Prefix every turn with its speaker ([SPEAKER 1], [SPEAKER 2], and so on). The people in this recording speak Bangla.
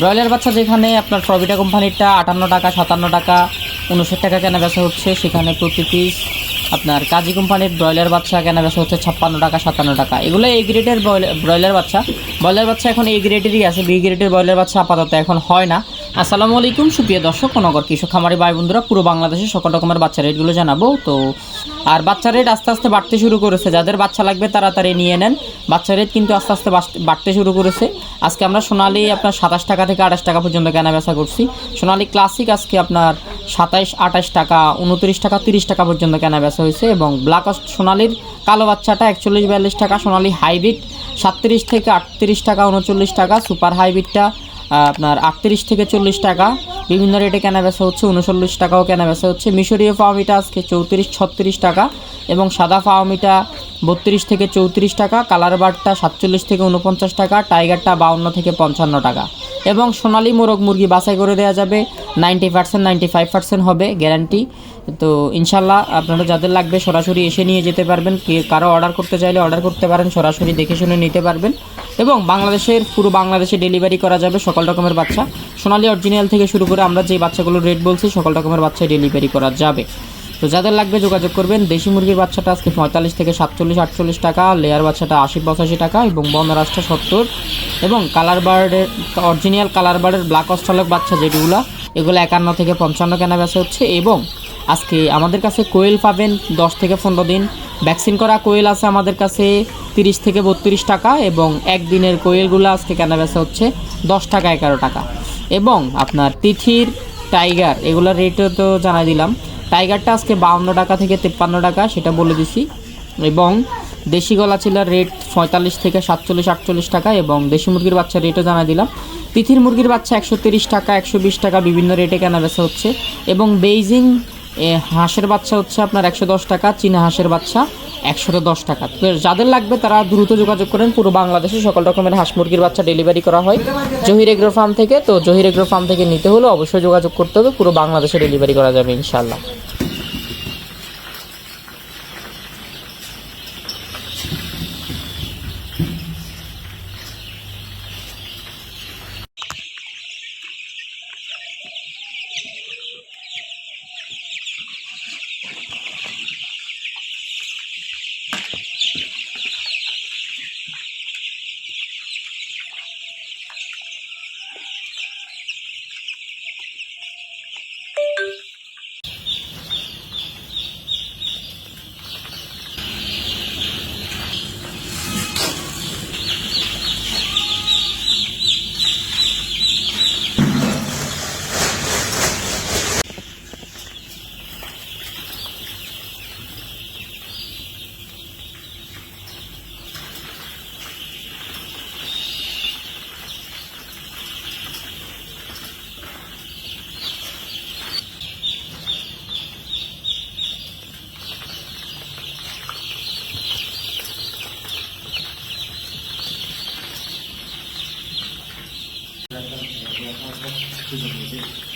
[SPEAKER 1] ব্রয়লার বাচ্চা যেখানে আপনার প্রবিটা কোম্পানিরটা আটান্ন টাকা, সাতান্ন টাকা, উনষাট টাকা কেনা বেচা হচ্ছে, সেখানে প্রতি পিস আপনার কাজী কোম্পানির ব্রয়লার বাচ্চা কেনা বেচা হচ্ছে ছাপ্পান্ন টাকা, সাতান্ন টাকা। এগুলো এই গ্রেডের ব্রয়লার বাচ্চা। ব্রয়লার বাচ্চা এখন এই গ্রেডেরই আছে বি গ্রেডের ব্রয়লার বাচ্চা আপাতত এখন হয় না। আসসালামু আলাইকুম, সুপ্রিয় দর্শক নগর কৃষক খামারি ভাই বন্ধুরা, পুরো বাংলাদেশে সকল রকমের বাচ্চা রেটগুলো জানাব। তো, আর বাচ্চা রেট আস্তে আস্তে বাড়তে শুরু করেছে। যাদের বাচ্চা লাগবে তাড়াতাড়ি নিয়ে নেন। বাচ্চা রেট কিন্তু আস্তে আস্তে বাড়তে শুরু করেছে। আজকে আমরা সোনালি আপনার সাতাশ টাকা থেকে আঠাশ টাকা পর্যন্ত কেনা বেচা করছি। সোনালি ক্লাসিক আজকে আপনার সাতাইশ, আঠাশ টাকা, উনত্রিশ টাকা, তিরিশ টাকা পর্যন্ত কেনা বেচা হয়েছে এবং ব্ল্যাক সোনালির কালো বাচ্চাটা একচল্লিশ বিয়াল্লিশ টাকা, সোনালি হাইব্রিড সাতত্রিশ থেকে আটত্রিশ টাকা, উনচল্লিশ টাকা, সুপার হাইব্রিডটা আপনার আটত্রিশ থেকে চল্লিশ টাকা। বিভিন্ন রেটে কেনা বেচা হচ্ছে, উনচল্লিশ টাকাও কেনা বেচা হচ্ছে। মিশরীয় ফাওমিটা আজকে চৌত্রিশ, ছত্রিশ টাকা এবং সাদা ফাওমিটা বত্রিশ থেকে চৌত্রিশ টাকা, কালার বারটা সাতচল্লিশ থেকে উনপঞ্চাশ টাকা, টাইগারটা বাউন্ন থেকে পঞ্চান্ন টাকা। এবং সোনালি মোরগ মুরগি বাছাই করে দেওয়া যাবে, ninety percent, ninety five percent হবে গ্যারান্টি। তো ইনশাল্লাহ আপনারা যাদের লাগবে সরাসরি এসে নিয়ে যেতে পারবেন। কারও অর্ডার করতে চাইলে অর্ডার করতে পারেন, সরাসরি দেখে শুনে নিতে পারবেন। এবং বাংলাদেশের পুরো বাংলাদেশে ডেলিভারি করা যাবে সকল রকমের বাচ্চা। সোনালি অরিজিনাল থেকে শুরু করে আমরা যে বাচ্চাগুলোর রেট বলছি, সকল রকমের বাচ্চা ডেলিভারি করা যাবে। তো যাদের লাগবে যোগাযোগ করবেন, দেশি মুরগির বাচ্চাটা আজকে পঁয়তাল্লিশ থেকে সাতচল্লিশ, আটচল্লিশ টাকা লেয়ার বাচ্চাটা আশি পঁচাশি টাকা এবং বনরাজটা সত্তর এবং কালার বার্ডের অরিজিনাল কালার বার্ডের ব্ল্যাক অস্ট্রালক বাচ্চা যেগুলো, এগুলো একান্ন থেকে পঞ্চান্ন কেনা বেচা হচ্ছে এবং আজকে আমাদের কাছে কোয়েল পাবেন দশ থেকে পনেরো দিন। ভ্যাকসিন করা কোয়েল আছে আমাদের কাছে তিরিশ থেকে বত্রিশ টাকা এবং একদিনের কোয়েলগুলো আজকে কেনা বেচা হচ্ছে দশ টাকা, এগারো টাকা। এবং আপনার তিথির, টাইগার, এগুলোর রেটও তো জানাই দিলাম। টাইগারটা আজকে বাউন্ন টাকা থেকে তেপ্পান্ন টাকা, সেটা বলে দিছি। এবং দেশি গলা চিলার রেট পঁয়তাল্লিশ থেকে সাতচল্লিশ, আটচল্লিশ টাকা এবং দেশি মুরগির বাচ্চার রেটও জানা দিলাম। তিথির মুরগির বাচ্চা একশো তিরিশ টাকা, একশো বিশ টাকা বিভিন্ন রেটে কেনা বেচা হচ্ছে। এবং বেইজিং হাঁসের বাচ্চা হচ্ছে আপনার একশো দশ টাকা, চীনা হাঁসের বাচ্চা একশো দশ টাকা। তো যাদের লাগবে তারা দ্রুত যোগাযোগ করেন, পুরো বাংলাদেশে সকল রকমের হাঁস মুরগির বাচ্চা ডেলিভারি করা হয়। জহির এগ্রো ফার্ম থেকে, তো জহির এগ্রো ফার্ম থেকে নিতে হলে অবশ্যই যোগাযোগ করতে হবে, পুরো বাংলাদেশে ডেলিভারি করা যাবে ইনশাল্লাহ 这个东西